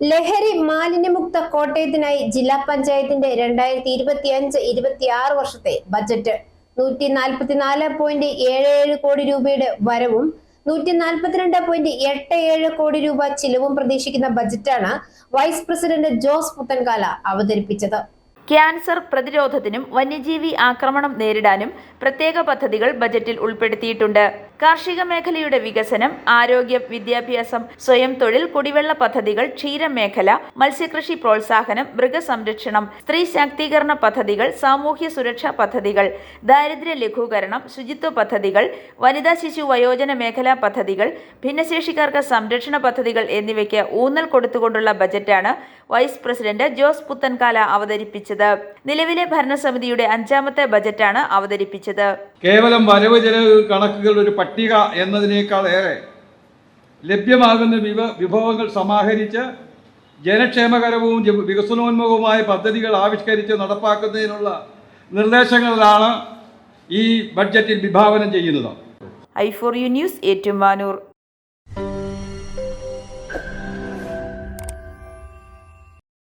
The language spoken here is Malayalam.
ലഹരി മാലിന്യമുക്ത കോട്ടയത്തിനായി ജില്ലാ പഞ്ചായത്തിന്റെ രണ്ടായിരത്തി ഇരുപത്തി അഞ്ച് ഇരുപത്തി ആറ് വർഷത്തെ ബജറ്റ്. നൂറ്റി നാൽപ്പത്തിനാല് പോയിന്റ് ഏഴ് ഏഴ് കോടി രൂപയുടെ വരവും നൂറ്റി നാൽപ്പത്തിരണ്ട് പോയിന്റ് എട്ട് ഏഴ് കോടി രൂപ ചിലവും പ്രതീക്ഷിക്കുന്ന ബജറ്റാണ് വൈസ് പ്രസിഡന്റ് ജോസ് പുത്തൻകാല അവതരിപ്പിച്ചത്. ക്യാൻസർ പ്രതിരോധത്തിനും വന്യജീവി ആക്രമണം നേരിടാനും പ്രത്യേക പദ്ധതികൾ ബജറ്റിൽ ഉൾപ്പെടുത്തിയിട്ടുണ്ട്. കാർഷിക മേഖലയുടെ വികസനം ആരോഗ്യം വിദ്യാഭ്യാസം സ്വയം തൊഴിൽ കുടിവെള്ള പദ്ധതികൾ ക്ഷീരമേഖല മത്സ്യകൃഷി പ്രോത്സാഹനം മൃഗസംരക്ഷണം സ്ത്രീ ശാക്തീകരണ പദ്ധതികൾ സാമൂഹ്യ സുരക്ഷാ പദ്ധതികൾ ദാരിദ്ര്യ ലഘൂകരണം ശുചിത്വ പദ്ധതികൾ വനിതാ ശിശു വയോജന മേഖലാ പദ്ധതികൾ ഭിന്നശേഷിക്കാർക്ക് സംരക്ഷണ പദ്ധതികൾ എന്നിവയ്ക്ക് ഊന്നൽ കൊടുത്തുകൊണ്ടുള്ള ബജറ്റാണ് വൈസ് പ്രസിഡന്റ് ജോസ് പുത്തൻകാല അവതരിപ്പിച്ചത്. നിലവിലെ ഭരണസമിതിയുടെ അഞ്ചാമത്തെ ബജറ്റാണ് അവതരിപ്പിച്ചത്. കേവലം വരവ് ചെലവ് കണക്കുകൾ ഒരു പട്ടിക എന്നതിനേക്കാൾ ഏറെ ലഭ്യമാകുന്ന വിഭ വിഭവങ്ങൾ സമാഹരിച്ച് ജനക്ഷേമകരവും വികസനോന്മുഖവുമായ പദ്ധതികൾ ആവിഷ്കരിച്ച് നടപ്പാക്കുന്നതിനുള്ള നിർദ്ദേശങ്ങളിലാണ് ഈ ബഡ്ജറ്റിൽ വിഭാവനം ചെയ്യുന്നത്. I for you news Ettumanoor.